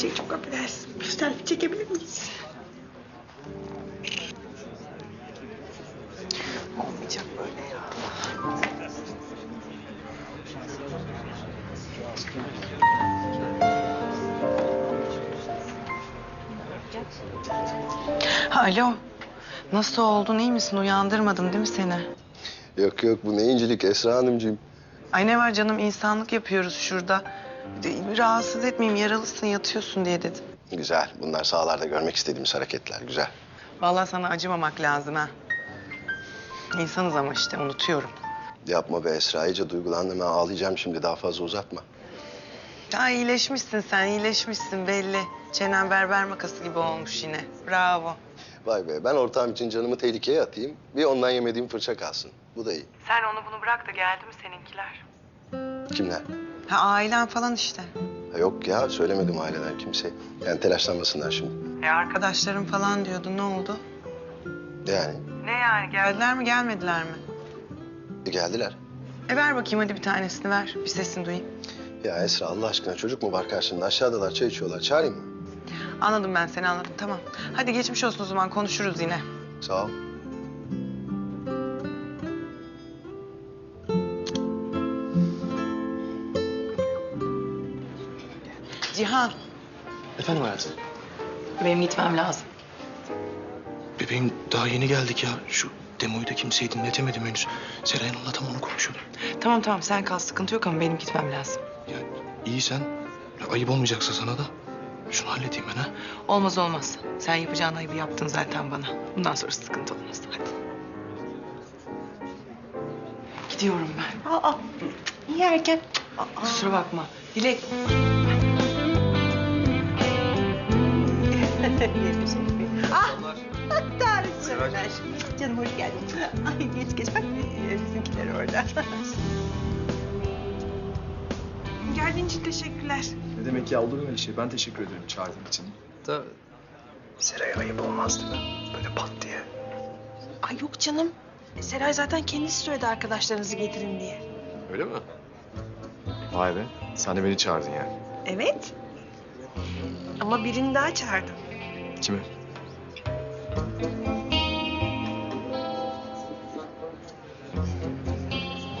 Şey çok affedersin. Bir selfie çekebilir miyiz? Olmayacak böyle ya. Alo. Nasıl oldun? iyi misin? Uyandırmadım değil mi seni? Yok yok bu ne incilik Esra Hanımcığım. Ay ne var canım insanlık yapıyoruz şurada. De- Rahatsız etmeyeyim yaralısın yatıyorsun diye dedim. Güzel. Bunlar sahalarda görmek istediğimiz hareketler. Güzel. Vallahi sana acımamak lazım ha. İnsanız ama işte unutuyorum. Yapma be Esra. iyice duygulandım. Ben ağlayacağım şimdi. Daha fazla uzatma. Ya iyileşmişsin sen iyileşmişsin belli. Çenen berber makası gibi olmuş yine. Bravo. Vay be ben ortağım için canımı tehlikeye atayım. Bir ondan yemediğim fırça kalsın. Bu da iyi. Sen onu bunu bırak da geldi mi seninkiler? Kimler? Ha ailen falan işte. Ha, yok ya söylemedim aileden kimse. Yani telaşlanmasınlar şimdi. E arkadaşlarım falan diyordu ne oldu? Yani Ne yani geldiler mi gelmediler mi? e, geldiler. E ver bakayım hadi bir tanesini ver. Bir sesini duyayım. Ya Esra Allah aşkına çocuk mu var karşında? Aşağıdalar çay içiyorlar. Çağırayım mı? Anladım ben seni anladım tamam. Hadi geçmiş olsun o zaman konuşuruz yine. Sağ ol. Cihan Efendim hayatım. Benim gitmem lazım. Bebeğim daha yeni geldik ya. Şu demoyu da kimseye dinletemedim henüz. Seray Hanım'la tam onu konuşuyordum. tamam tamam sen kal sıkıntı yok ama benim gitmem lazım. Ya iyi sen. Ya, ayıp olmayacaksa sana da. Şunu halledeyim ben ha. Olmaz olmaz. Sen yapacağın ayıbı yaptın zaten bana. Bundan sonra sıkıntı olmaz. Hadi. Gidiyorum ben. Aa, niye erken? Kusura bakma. Dilek. Ah, Tarık Serenler. Canım hoş geldin. Ay geç geç bak bizimkiler orada. Geldiğin için teşekkürler. Ne demek ya olur mu öyle şey? Ben teşekkür ederim çağırdığın için. Da Seray'a ayıp olmaz değil mi? Böyle pat diye. Ay yok canım. Seray zaten kendisi söyledi arkadaşlarınızı getirin diye. Öyle mi? Vay be. Sen de beni çağırdın yani. Evet. Ama birini daha çağırdım. Kimi?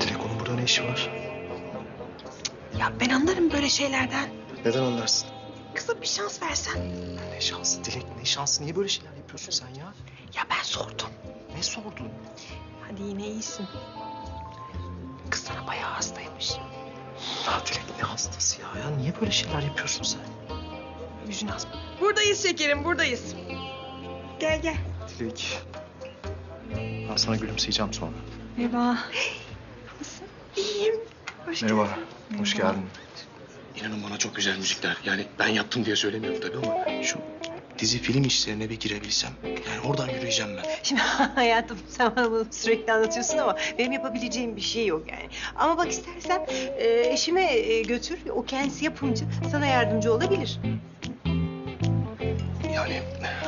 Direkt onun burada ne işi var? Ya ben anlarım böyle şeylerden. Neden anlarsın? Kıza bir şans versen. Ne şansı Dilek ne şansı? Niye böyle şeyler yapıyorsun sen ya? Ya ben sordum. Ne sordun? Hadi yine iyisin. Kız sana bayağı hastaymış. Ya Dilek ne hastası ya? Ya niye böyle şeyler yapıyorsun sen? Asma. Buradayız şekerim buradayız. Gel gel. Dilek. Ben sana gülümseyeceğim sonra. Merhaba. İyiyim. Hoş Merhaba. Hoş geldin. İnanın bana çok güzel müzikler. Yani ben yaptım diye söylemiyorum tabii ama şu dizi film işlerine bir girebilsem. Yani oradan yürüyeceğim ben. Şimdi hayatım sen bana bunu sürekli anlatıyorsun ama benim yapabileceğim bir şey yok yani. Ama bak istersen e, eşime e, götür. O kendisi yapımcı. Sana yardımcı olabilir. Yani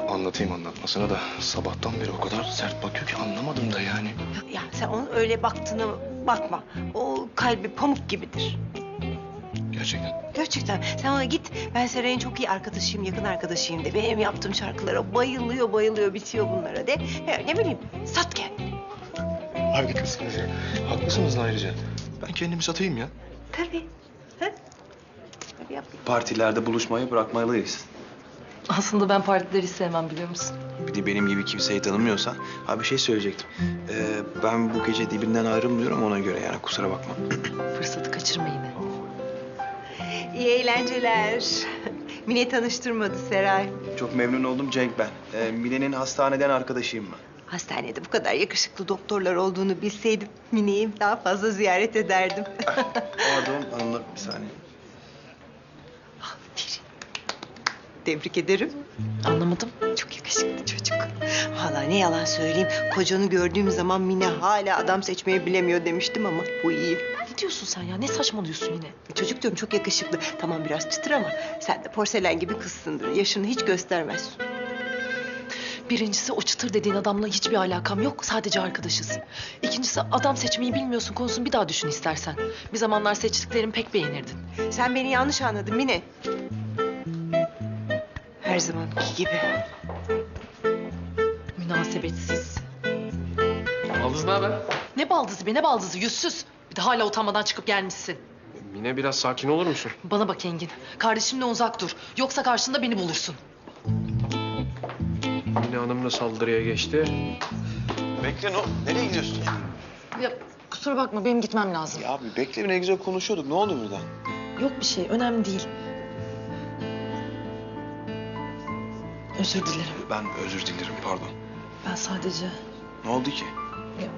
anlatayım anlatmasına da sabahtan beri o kadar sert bakıyor ki anlamadım da yani. Ya sen onun öyle baktığına bakma. O kalbi pamuk gibidir. Gerçekten. Gerçekten. Sen ona git. Ben Seray'ın çok iyi arkadaşıyım, yakın arkadaşıyım de. Benim yaptığım şarkılara bayılıyor, bayılıyor, bitiyor bunlara de. Ya, ne bileyim, sat kendini. Haklısınız ya. Haklısınız ayrıca. Ben kendimi satayım ya. Tabii. Ha? Tabii yap. Partilerde buluşmayı bırakmalıyız. Aslında ben partileri hiç sevmem biliyor musun? Bir de benim gibi kimseyi tanımıyorsan. Ha bir şey söyleyecektim. Ee, ben bu gece dibinden ayrılmıyorum ona göre yani kusura bakma. Fırsatı kaçırma yine. İyi eğlenceler. Mine tanıştırmadı Seray. Çok memnun oldum Cenk ben. Ee, Mine'nin hastaneden arkadaşıyım ben. Hastanede bu kadar yakışıklı doktorlar olduğunu bilseydim Mine'yi daha fazla ziyaret ederdim. Pardon hanımlar bir saniye. Tebrik ederim. Anlamadım. Çok yakışıklı çocuk. Hala ne yalan söyleyeyim. Kocanı gördüğüm zaman Mine hala adam seçmeyi bilemiyor demiştim ama bu iyi. Ne diyorsun sen ya? Ne saçmalıyorsun yine? Çocuk diyorum çok yakışıklı. Tamam biraz çıtır ama sen de porselen gibi kızsındır. Yaşını hiç göstermez. Birincisi o çıtır dediğin adamla hiçbir alakam yok. Sadece arkadaşız. İkincisi adam seçmeyi bilmiyorsun konusunu bir daha düşün istersen. Bir zamanlar seçtiklerimi pek beğenirdin. Sen beni yanlış anladın Mine. Her zamanki gibi. Münasebetsiz. Baldız ne haber? Ne baldızı be ne baldızı yüzsüz. Bir de hala utanmadan çıkıp gelmişsin. Mine biraz sakin olur musun? Bana bak Engin. Kardeşimle uzak dur. Yoksa karşında beni bulursun. Mine Hanım da saldırıya geçti. Bekle no. Nereye gidiyorsun? Ya kusura bakma benim gitmem lazım. Ya abi bekle bir ne güzel konuşuyorduk. Ne oldu birden? Yok bir şey önemli değil. Özür dilerim. Ben özür dilerim pardon. Ben sadece Ne oldu ki? ya,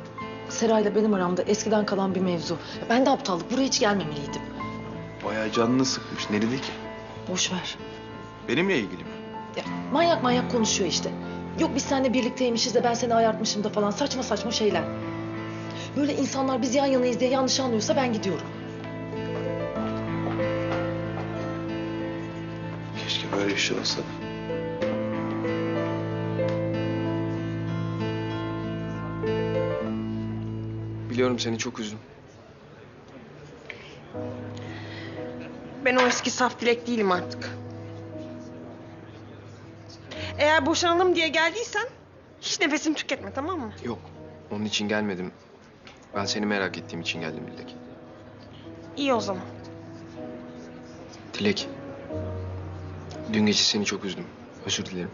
Seray'la benim aramda eskiden kalan bir mevzu. Ya, Ben de aptallık. Buraya hiç gelmemeliydim. Bayağı canını sıkmış. Ne dedi ki? Boş ver. Benimle ilgili mi? Ya, manyak manyak konuşuyor işte. Yok biz seninle birlikteymişiz de ben seni ayartmışım da falan saçma saçma şeyler. Böyle insanlar biz yan yanayız diye yanlış anlıyorsa ben gidiyorum. Keşke böyle bir şey olsa Biliyorum seni çok üzdüm. Ben o eski saf dilek değilim artık. Eğer boşanalım diye geldiysen hiç nefesini tüketme tamam mı? Yok. Onun için gelmedim. Ben seni merak ettiğim için geldim Dilek. İyi o zaman. Dilek. Dün gece seni çok üzdüm. Özür dilerim.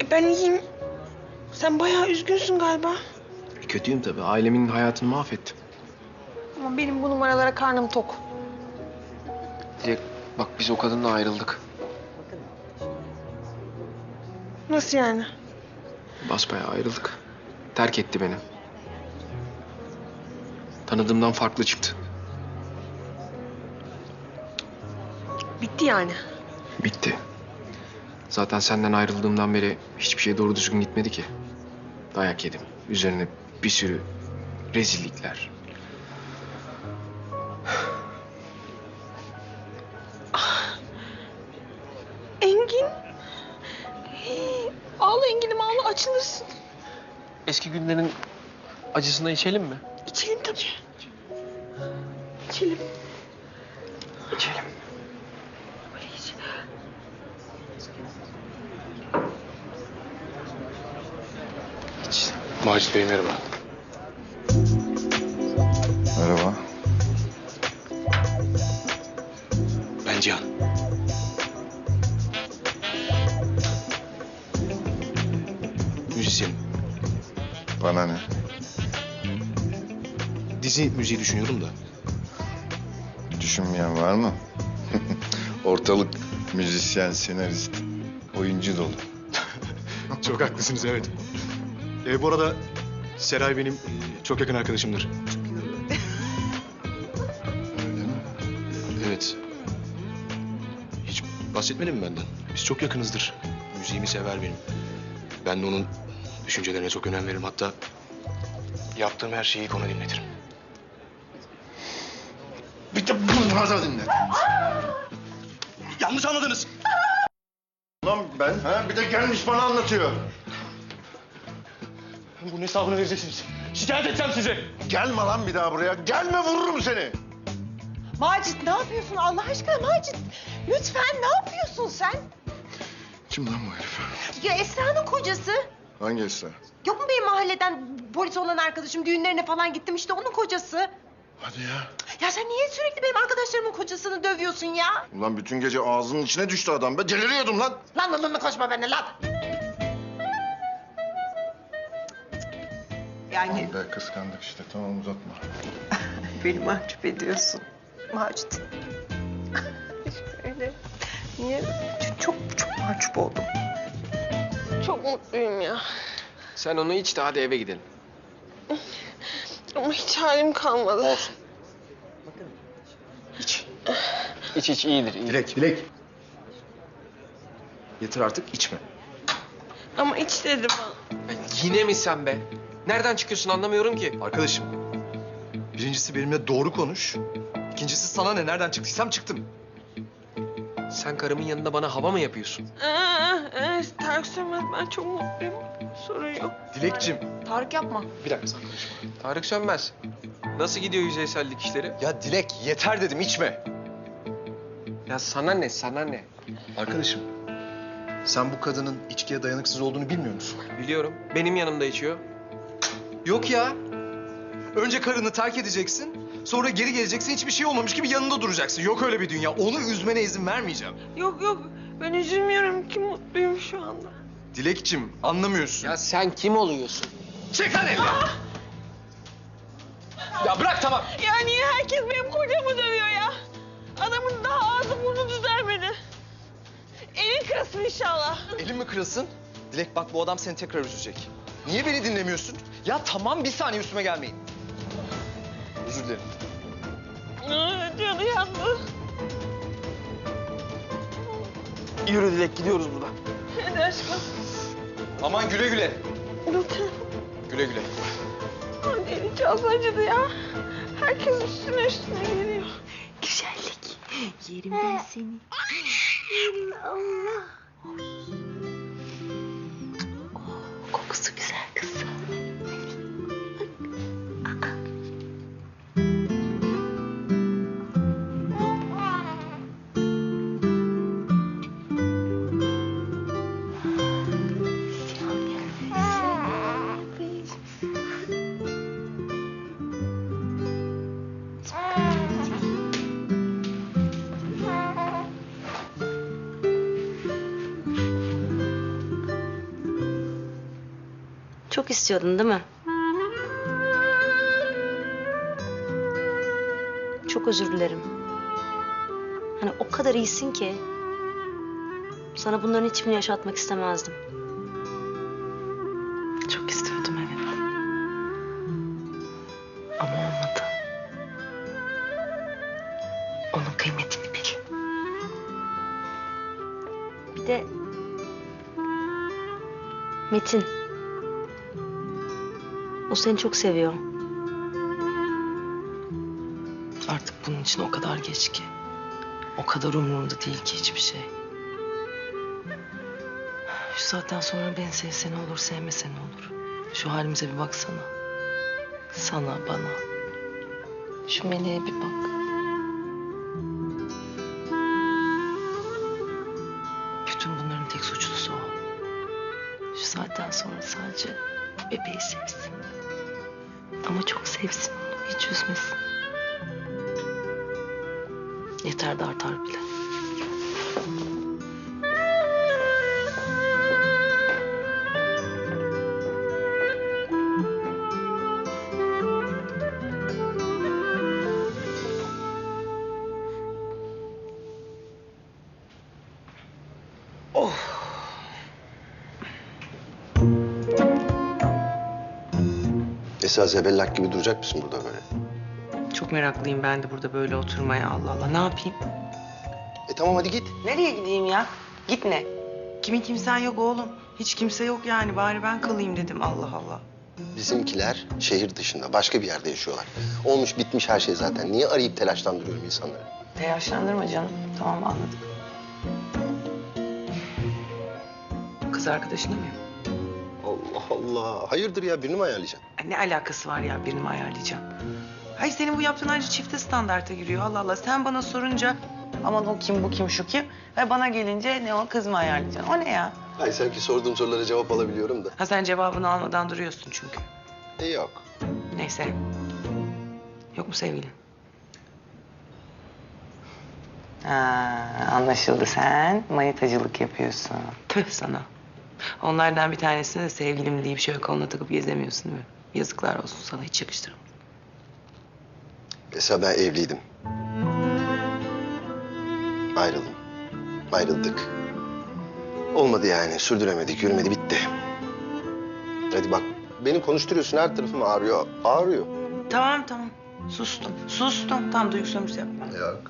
E ben iyiyim. Sen bayağı üzgünsün galiba. Kötüyüm tabii. Ailemin hayatını mahvettim. Ama benim bu numaralara karnım tok. Dilek bak biz o kadınla ayrıldık. Nasıl yani? Basbayağı ayrıldık. Terk etti beni. Tanıdığımdan farklı çıktı. Bitti yani. Bitti. Zaten senden ayrıldığımdan beri hiçbir şey doğru düzgün gitmedi ki. Dayak yedim. Üzerine bir sürü rezillikler. Engin. Hii, Ağla Engin'im ağla açılırsın. Eski günlerin acısına içelim mi? İçelim tabii. İçelim. İçelim. Macit Bey merhaba. Merhaba. Ben Cihan. Müzisyenim. Bana ne? Dizi müziği düşünüyorum da. Düşünmeyen var mı? Ortalık müzisyen, senarist, oyuncu dolu. Çok haklısınız evet. E, bu arada Seray benim e, çok yakın arkadaşımdır. Evet. Hiç bahsetmedim mi benden? Biz çok yakınızdır. Müziğimi sever benim. Ben de onun düşüncelerine çok önem veririm. Hatta yaptığım her şeyi ona dinletirim. Bir de bunları dinle. Yanlış anladınız. Lan ben, ha? Bir de gelmiş bana anlatıyor. Bunun hesabını vereceksiniz. Şikayet edeceğim sizi. Gelme lan bir daha buraya. Gelme vururum seni. Macit ne yapıyorsun Allah aşkına Macit? Lütfen ne yapıyorsun sen? Kim lan bu herif? Ya Esra'nın kocası. Hangi Esra? Yok mu benim mahalleden polis olan arkadaşım düğünlerine falan gittim işte onun kocası. Hadi ya. Ya sen niye sürekli benim arkadaşlarımın kocasını dövüyorsun ya? Ulan bütün gece ağzının içine düştü adam be. Deliriyordum lan. Lan lan lan koşma benimle lan. Yani Be kıskandık işte. Tamam uzatma. Beni mahcup ediyorsun. Macit. Öyle. Niye? Çok çok mahcup oldum. Çok mutluyum ya. Sen onu iç de hadi eve gidelim. Ama hiç halim kalmadı. Olsun. İç. İç iç iyidir. iyidir. Dilek, Dilek. Yeter artık içme. Ama iç dedim. Ya Yine mi sen be? Nereden çıkıyorsun anlamıyorum ki. Arkadaşım, birincisi benimle doğru konuş. İkincisi sana ne? Nereden çıktıysam çıktım. Sen karımın yanında bana hava mı yapıyorsun? Aa, evet, Tarık Sönmez ben çok mutluyum. Sorun yok. Dilekçim. Tarık yapma. Bir dakika sen konuşma. Tarık Sönmez. Nasıl gidiyor yüzeysellik işleri? Ya Dilek yeter dedim içme. Ya sana ne, sana ne? Arkadaşım sen bu kadının içkiye dayanıksız olduğunu bilmiyor musun? Biliyorum. Benim yanımda içiyor. Yok ya. Önce karını terk edeceksin. Sonra geri geleceksin hiçbir şey olmamış gibi yanında duracaksın. Yok öyle bir dünya. Onu üzmene izin vermeyeceğim. Yok yok ben üzülmüyorum ki mutluyum şu anda. Dilekçim anlamıyorsun. Ya sen kim oluyorsun? Çek lan elini. ya bırak tamam. Ya niye herkes benim kocamı dövüyor ya? Adamın daha ağzı burnu düzelmedi. Elin kırılsın inşallah. Elin mi kırılsın? Dilek bak bu adam seni tekrar üzecek. Niye beni dinlemiyorsun? Ya tamam bir saniye üstüme gelmeyin. Özür dilerim. Canı yandı. Yürü Dilek gidiyoruz buradan. Hadi aşkım. Aman güle güle. Lütfen. Güle güle. Ay, Eli çok acıdı ya. Herkes üstüne üstüne geliyor. Güzellik. Yerim ben seni. Yerim Allah. Çok istiyordun değil mi? Çok özür dilerim. Hani o kadar iyisin ki sana bunların hiçbirini yaşatmak istemezdim. Çok istiyordum evet. Ama olmadı. Onun kıymetini bil. Bir de Metin. O seni çok seviyor. Artık bunun için o kadar geç ki. O kadar umurumda değil ki hiçbir şey. Şu saatten sonra beni sevse ne olur, sevmese ne olur. Şu halimize bir baksana. Sana, bana. Şu meleğe bir bak. Bütün bunların tek suçlusu o. Şu saatten sonra sadece bebeği sevsin. Ama çok sevsin onu, hiç üzmesin. Yeter de artar bile. Esra zebellak gibi duracak mısın burada böyle? Çok meraklıyım ben de burada böyle oturmaya Allah Allah. Ne yapayım? E tamam hadi git. Nereye gideyim ya? Git ne? Kimin kimsen yok oğlum. Hiç kimse yok yani. Bari ben kalayım dedim Allah Allah. Bizimkiler şehir dışında başka bir yerde yaşıyorlar. Olmuş bitmiş her şey zaten. Niye arayıp telaşlandırıyorum insanları? Telaşlandırma canım. Tamam anladım. Kız arkadaşına mı? Allah Allah. Hayırdır ya birini mi ayarlayacaksın? Ay, Ne alakası var ya birini mi ayarlayacağım? Hayır senin bu yaptığın ayrıca çifte standarta giriyor. Allah Allah sen bana sorunca aman o kim bu kim şu kim ve bana gelince ne o kız mı ayarlayacaksın? O ne ya? Ay sanki sorduğum sorulara cevap alabiliyorum da. Ha sen cevabını almadan duruyorsun çünkü. E yok. Neyse. Yok mu sevgilin? Ha, anlaşıldı sen manitacılık yapıyorsun. Tüh sana. Onlardan bir tanesine de sevgilim deyip şöyle koluna takıp gezemiyorsun değil mi? Yazıklar olsun sana hiç yakıştıramadım. Esra ben evliydim. Ayrıldım. Ayrıldık. Olmadı yani. Sürdüremedik. Yürümedi. Bitti. Hadi bak. Beni konuşturuyorsun. Her tarafım ağrıyor. Ağrıyor. Tamam tamam. Sustum. Sustum. Tam duygu sömürüsü yapma. Yok.